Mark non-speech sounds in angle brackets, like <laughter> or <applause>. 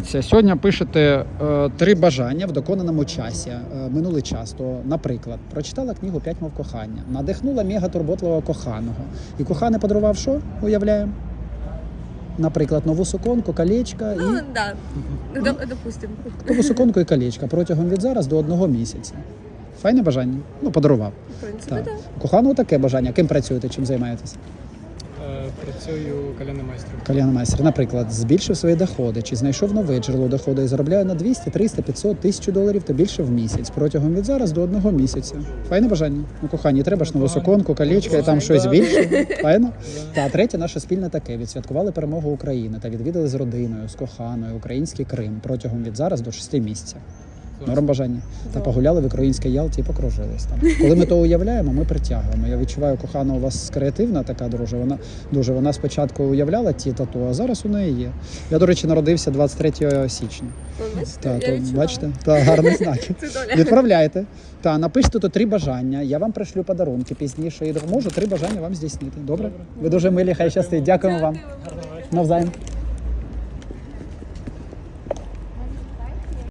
Сьогодні пишете е, три бажання в доконаному часі, е, минулий час. То, наприклад, прочитала книгу П'ять мов кохання, надихнула мега турботливого коханого. І коханий подарував що? Уявляємо? Наприклад, нову суконку, колечка Ну, і да. Доп- Допустим. нову суконку і колечка протягом від зараз до одного місяця. Файне бажання? Ну, подарував. В принципі, Так. У Коханого таке бажання. Ким працюєте, чим займаєтесь? Е, Працюю кальяним майстром. Кальян майстер, наприклад, збільшив свої доходи, чи знайшов нове джерело доходу і заробляє на 200, 300, 500, 1000 доларів та більше в місяць протягом від зараз до одного місяця. Файне бажання. Ну, кохані, треба ж нову суконку, колечко і там щось більше. <laughs> Файно? Та третє наше спільне таке. Відсвяткували перемогу України та відвідали з родиною, з коханою український Крим протягом від зараз до 6 місяців. Норм бажання. Та погуляли в українській Ялті і покружились там. Коли ми то уявляємо, ми притягуємо. Я відчуваю, кохана у вас креативна така дуже. Вона дуже вона спочатку уявляла ті тату, а зараз у неї є. Я, до речі, народився 23 січня. Та, то, бачите, та гарний знак. <laughs> Відправляйте. Та напишіть тут три бажання. Я вам пришлю подарунки пізніше і допоможу три бажання вам здійснити. Добре? Ви дуже милі, хай щастить. Дякуємо вам. Вам. Навзаєм.